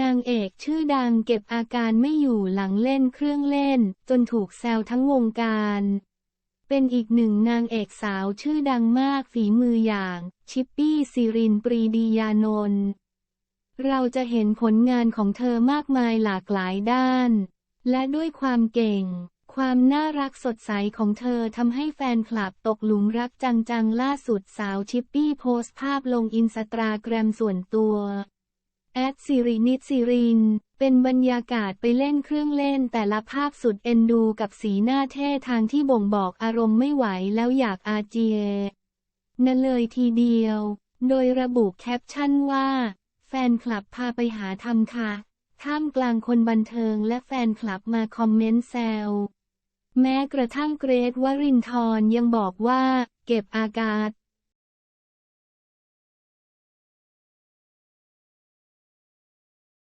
นางเอกชื่อดังเก็บอาการไม่อยู่หลังเล่นเครื่องเล่น จนถูกแซวทั้งวงการ เป็นอีกหนึ่งนางเอกสาวชื่อดังมากฝีมืออย่าง ชิปปี้ซิรินปรีดียานนท์เราจะเห็นผลงานของเธอมากมายหลากหลายด้าน และด้วยความเก่ง ความน่ารักสดใสของเธอทำให้แฟนคลับตกหลุมรักจังๆ ล่าสุดสาวชิปปี้โพสต์ภาพลงอินสตาแกรมส่วนตัว แอดสิรินิดสิริน เป็นบรรยากาศไปเล่นเครื่องเล่นแต่ละภาพสุดเอ็นดูกับสีหน้าเท่ทางที่บ่งบอกอารมณ์ไม่ไหวแล้วอยากอาเจียนั่นเลยทีเดียว โดยระบุแคปชั่นว่า แฟนคลับพาไปหาทำค่ะ ท่ามกลางคนบันเทิงและแฟนคลับมาคอมเมนต์แซว แม้กระทั่งเกรทวรินทร์ยังบอกว่า เก็บอากาศ